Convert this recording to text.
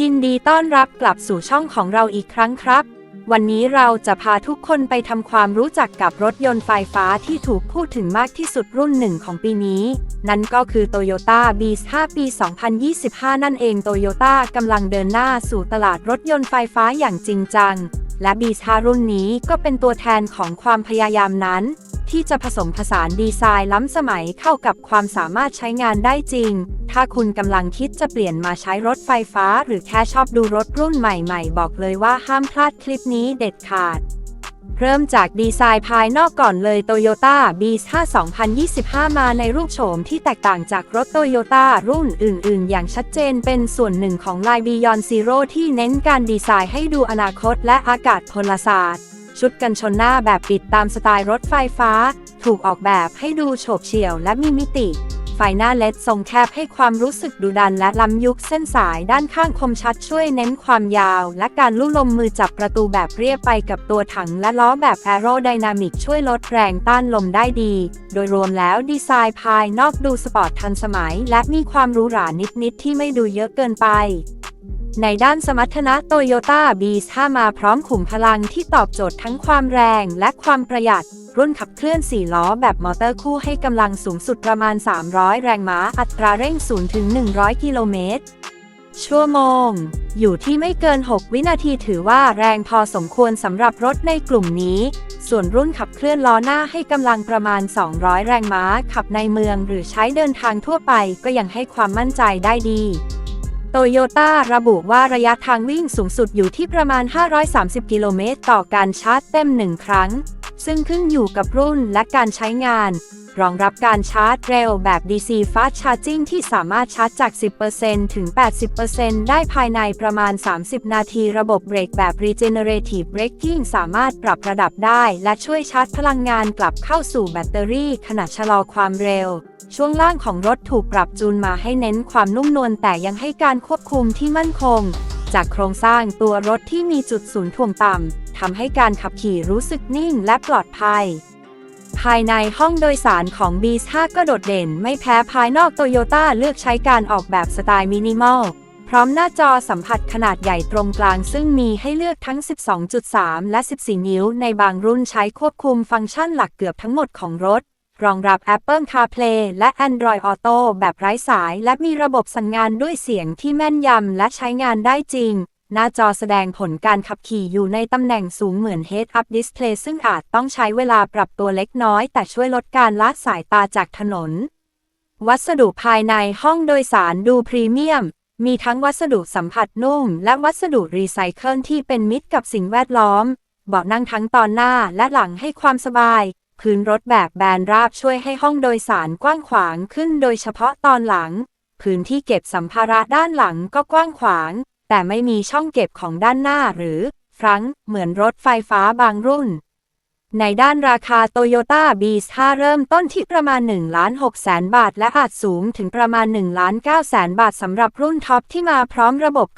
ยินดีต้อนรับกลับสู่ช่องของเราอีกครั้งครับ วันนี้เราจะพาทุกคนไปทำความรู้จักกับรถยนต์ไฟฟ้าที่ถูกพูดถึงมากที่สุดรุ่นหนึ่งของปีนี้ นั่นก็คือ Toyota b 5 ปี 2025 นั่นเอง Toyota กำลังเดินหน้าสู่ตลาดรถยนต์ไฟฟ้าอย่างจริงจัง และ b 5 รุ่นนี้ก็เป็นตัวแทนของความพยายามนั้น ที่จะผสมผสานดีไซน์ล้ำสมัยเข้ากับความสามารถใช้งานได้จริง ถ้าคุณกำลังคิดจะเปลี่ยนมาใช้รถไฟฟ้า หรือแค่ชอบดูรถรุ่นใหม่ ๆ บอกเลยว่าห้ามพลาดคลิปนี้เด็ดขาดเริ่มจากดีไซน์ภายนอกก่อนเลย Toyota B5 2025 มาในรูปโฉมที่แตกต่างจากรถ Toyota รุ่นอื่น ๆ อย่างชัดเจนเป็นส่วนหนึ่งของ Line Beyond Zero ที่เน้นการดีไซน์ให้ดูอนาคตและอากาศพลศาสตร์ ชุดกันชนหน้าแบบปิดตามสไตล์รถไฟฟ้า ถูกออกแบบให้ดูโฉบเฉี่ยวและมีมิติ ไฟหน้าเลดทรงแคบให้ความรู้สึกดุดันและล้ำยุคเส้นสายด้านข้างคมชัดช่วยเน้นความยาว และการลู่ลมมือจับประตูแบบเรียบไปกับตัวถังและล้อแบบแอโรไดนามิกช่วยลดแรงต้านลมได้ดี โดยรวมแล้วดีไซน์ภายนอกดูสปอร์ตทันสมัย และมีความหรูหรานิดๆที่ไม่ดูเยอะเกินไป ในด้านสมรรถนะโตโยต้า B5 มาพร้อมขุมพลังที่ตอบโจทย์ทั้งความแรงและความประหยัด รุ่นขับเคลื่อน 4 ล้อแบบมอเตอร์คู่ให้กำลังสูงสุดประมาณ 300 แรงม้า อัตราเร่ง0ถึง100 กิโลเมตร ชั่วโมง อยู่ที่ไม่เกิน 6 วินาทีถือว่าแรงพอสมควรสำหรับรถในกลุ่มนี้ ส่วนรุ่นขับเคลื่อนล้อหน้าให้กำลังประมาณ 200 แรงม้า ขับในเมืองหรือใช้เดินทางทั่วไปก็ยังให้ความมั่นใจได้ดี โตโยต้าระบุว่าระยะทางวิ่งสูงสุดอยู่ที่ประมาณ 530 กิโลเมตร ต่อการชาร์จเต็ม1ครั้ง ซึ่งขึ้นอยู่กับรุ่นและการใช้งาน รองรับการชาร์จเร็วแบบ DC Fast Charging ที่สามารถชาร์จจาก 10%ถึง 80%ได้ภายในประมาณ 30 นาทีระบบเบรกแบบ Regenerative Braking สามารถปรับระดับได้ และช่วยชาร์จพลังงานกลับเข้าสู่แบตเตอรี่ขณะชะลอความเร็ว ช่วงล่างของรถถูกปรับจูนมาให้เน้นความนุ่มนวลแต่ยังให้การควบคุมที่มั่นคง จากโครงสร้างตัวรถที่มีจุดศูนย์ถ่วงต่ำทำให้การขับขี่รู้สึกนิ่งและปลอดภัย ภายในห้องโดยสารของ B5 ก็โดดเด่นไม่แพ้ภายนอกโตโยต้าเลือกใช้การออกแบบสไตล์มินิมอลพร้อมหน้าจอสัมผัสขนาดใหญ่ตรงกลาง ซึ่งมีให้เลือกทั้ง 12.3 และ 14 นิ้ว ในบางรุ่นใช้ควบคุมฟังก์ชันหลักเกือบทั้งหมดของรถ รองรับ Apple CarPlay และ Android Auto แบบไร้สาย และมีระบบสั่งงานด้วยเสียงที่แม่นยำและใช้งานได้จริง หน้าจอแสดงผลการขับขี่อยู่ในตำแหน่งสูงเหมือน Head-Up Display ซึ่งอาจต้องใช้เวลาปรับตัวเล็กน้อย แต่ช่วยลดการละสายตาจากถนน วัสดุภายในห้องโดยสารดูพรีเมียมมีทั้งวัสดุสัมผัสนุ่ม และวัสดุรีไซเคิลที่เป็นมิตรกับสิ่งแวดล้อม เบาะนั่งทั้งตอนหน้าและหลังให้ความสบาย พื้นรถแบบแบนราบช่วยให้ห้องโดยสารกว้างขวางขึ้นโดยเฉพาะตอนหลัง พื้นที่เก็บสัมภาระด้านหลังก็กว้างขวาง แต่ไม่มีช่องเก็บของด้านหน้าหรือฟรังเหมือนรถไฟฟ้าบางรุ่น ในด้านราคา Toyota B5 เริ่มต้นที่ประมาณ1ล้าน6แสนบาท และอาจสูงถึงประมาณ1ล้าน9แสนบาทสำหรับรุ่นท็อปที่มาพร้อมระบบ